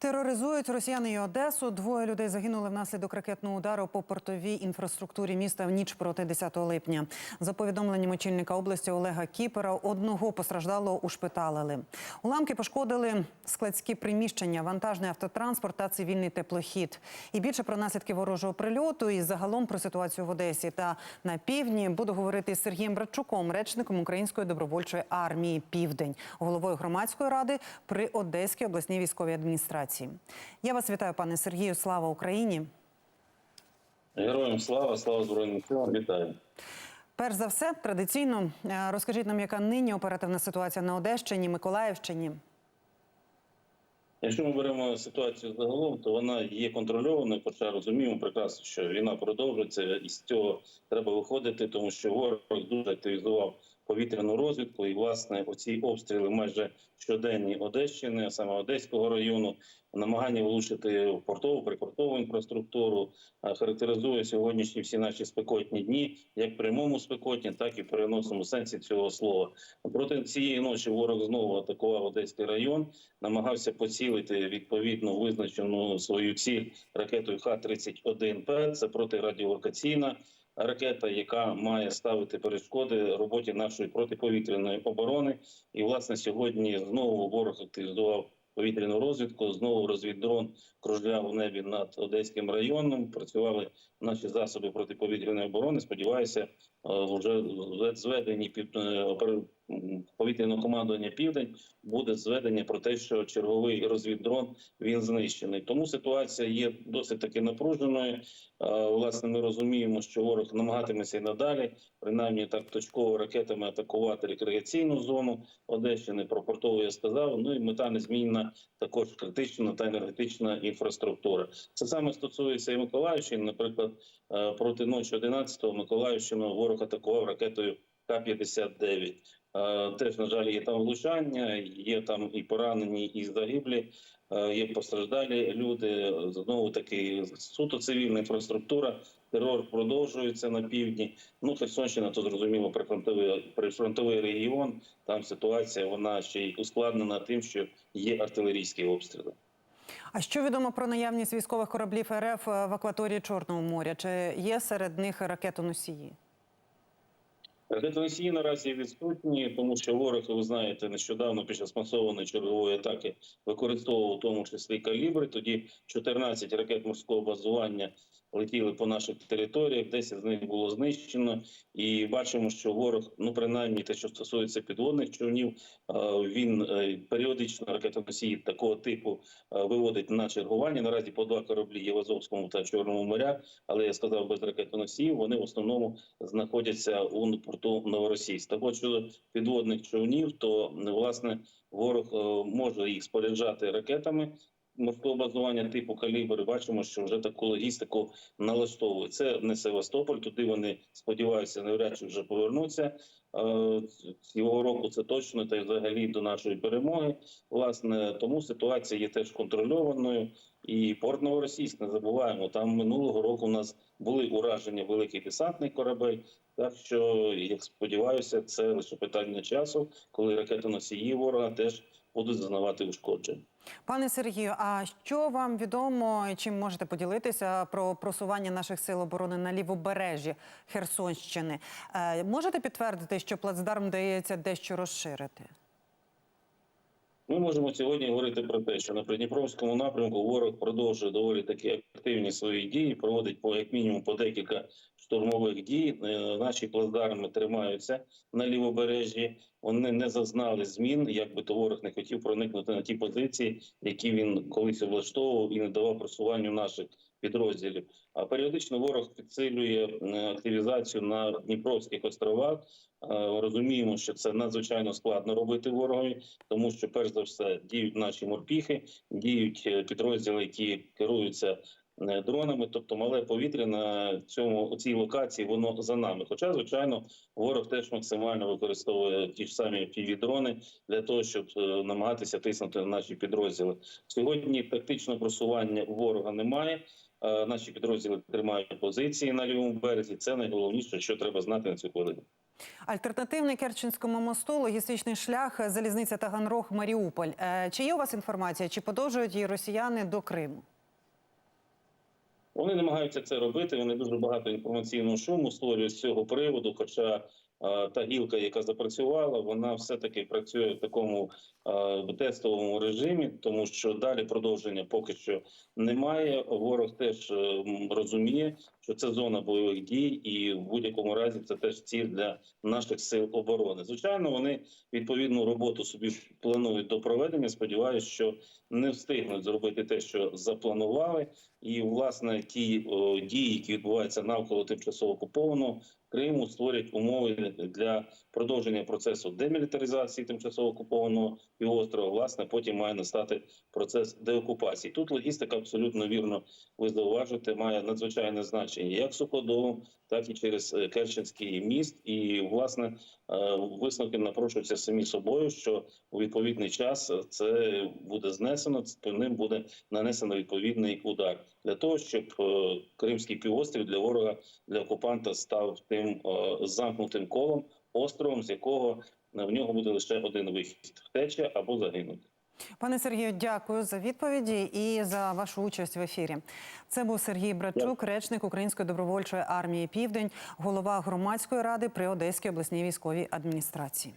Тероризують росіяни і Одесу. Двоє людей загинули внаслідок ракетного удару по портовій інфраструктурі міста в ніч проти 10 липня. За повідомленням очільника області Олега Кіпера, одного постраждалого ушпиталили. Уламки пошкодили складські приміщення, вантажний автотранспорт та цивільний теплохід. І більше про наслідки ворожого прильоту і загалом про ситуацію в Одесі та на півдні буду говорити з Сергієм Братчуком, речником Української добровольчої армії Південь, головою громадської ради при Одеській обласній військовій адміністрації. Я вас вітаю, пане Сергію. Слава Україні. Героям слава, слава Збройним силам, вітаю. Перш за все, традиційно е, розкажіть нам, яка нині оперативна ситуація на Одещині, Миколаївщині. Якщо ми беремо ситуацію загалом, то вона є контрольованою. Хоча розуміємо прекрасно, що війна продовжується, і з цього треба виходити, тому що ворог дуже активізував повітряну розвідку. І власне оці обстріли майже щоденні Одещини, а саме Одеського району, намагання влучити в портову припортову інфраструктуру, характеризує сьогоднішні всі наші спекотні дні, як прямому спекотні, так і в переносному сенсі цього слова. Проти цієї ночі ворог знову атакував Одеський район, намагався поцілити відповідно визначену свою ціль ракетою Х-31П. Це протирадіолокаційна ракета, яка має ставити перешкоди роботі нашої протиповітряної оборони. І власне сьогодні знову ворог активізував повітряну розвідку. Знову розвіддрон кружляв у небі над Одеським районом. Працювали наші засоби протиповітряної оборони. Сподіваюся, е, вже зведені під е, повітряного командування Південь буде зведення про те, що черговий розвіддрон він знищений. Тому ситуація є досить таки напруженою. Власне, ми розуміємо, що ворог намагатиметься і надалі, принаймні так точково ракетами атакувати рекреаційну зону Одещини. Про портову я сказав. Ну і мета незмінна також критична та енергетична інфраструктура. Це саме стосується і Миколаївщини. Наприклад, проти ночі 11-го Миколаївщину ворог атакував ракетою К-59. Е, Теж, на жаль, є там влучання, є там і поранені, і загиблі, е, є постраждалі люди. Знову таки суто цивільна інфраструктура. Терор продовжується на півдні. Ну, Херсонщина, то зрозуміло, прифронтовий, прифронтовий регіон. Там ситуація вона ще й ускладнена тим, що є артилерійські обстріли. А що відомо про наявність військових кораблів РФ в акваторії Чорного моря? Чи є серед них ракетоносії? Ракетоносії наразі відсутні, тому що ворог, ви знаєте, нещодавно під час масованої чергової атаки використовував у тому числі калібри. Тоді 14 ракет морського базування летіли по наших територіях, 10 з них було знищено. І бачимо, що ворог, ну принаймні те, що стосується підводних човнів, е, він е, періодично ракетоносії такого типу е, виводить на чергування. Наразі по два кораблі є в Азовському та Чорному морях, але я сказав без ракетоносіїв. Вони в основному знаходяться у порту Новоросійськ. Так от щодо підводних човнів, то власне ворог може їх споряджати ракетами. Морського базування типу калібр бачимо, що вже таку логістику налаштовує. Це не Севастополь. Туди вони сподіваюся, навряд чи вже повернуться Е, цього року. Це точно та й взагалі до нашої перемоги. Власне, тому ситуація є теж контрольованою. І порт Новоросійськ, не забуваємо. Там минулого року у нас були ураження великий десантний корабель. Так що, як сподіваюся, це лише питання часу, коли ракетоносії ворога теж будуть зазнавати ушкоджень. Пане Сергію, а що вам відомо, і чим можете поділитися про просування наших сил оборони на лівобережжі Херсонщини? Е, можете підтвердити, що плацдарм вдається дещо розширити? Ми можемо сьогодні говорити про те, що на Придніпровському напрямку ворог продовжує доволі такі активні свої дії, проводить по як мінімум по декілька штурмових дій. Е, Наші плацдарми тримаються на лівобережжі. Вони не зазнали змін, як би то ворог не хотів проникнути на ті позиції, які він колись облаштовував і не давав просуванню наших підрозділів. А періодично ворог підсилює е, активізацію на Дніпровських островах. Е, Розуміємо, що це надзвичайно складно робити ворогові, тому що перш за все діють наші морпіхи, діють підрозділи, які керуються дронами, тобто мале повітря на цьому у цій локації воно за нами. Хоча, звичайно, ворог теж максимально використовує ті ж самі півдрони для того, щоб е, намагатися тиснути на наші підрозділи. Сьогодні тактичного просування ворога немає. Е, Наші підрозділи тримають позиції на лівому березі. Це найголовніше, що треба знати на цю хвилину. Альтернативний Керченському мосту, логістичний шлях, залізниця Таганрог, Маріуполь. Е, Чи є у вас інформація? Чи подовжують її росіяни до Криму? Вони намагаються це робити. Вони дуже багато інформаційного шуму створюють з цього приводу. Хоча та гілка, яка запрацювала, вона все-таки працює в такому тестовому режимі, тому що далі продовження поки що немає. Ворог теж е, розуміє, що це зона бойових дій, і в будь-якому разі це теж ціль для наших сил оборони. Звичайно, вони відповідну роботу собі планують до проведення. Сподіваюсь, що не встигнуть зробити те, що запланували. І власне ті дії, які відбуваються навколо тимчасово окупованого Криму, створять умови для продовження процесу демілітаризації тимчасово окупованого півострова. Власне, потім має настати процес деокупації. Тут логістика абсолютно вірно ви зауважите, має надзвичайне значення як суходолом, так і через е, Керченський міст. І власне е, висновки напрошуються самі собою, що у відповідний час е, це буде знесено, по ним буде нанесено відповідний удар для того, щоб Кримський півострів для ворога для окупанта став тим е, замкнутим колом, островом, з якого е, в нього буде лише один вихід втеча або загинути. Пане Сергію, дякую за відповіді і за вашу участь в ефірі. Це був Сергій Братчук, речник Української добровольчої армії Південь, голова громадської ради при Одеській обласній військовій адміністрації.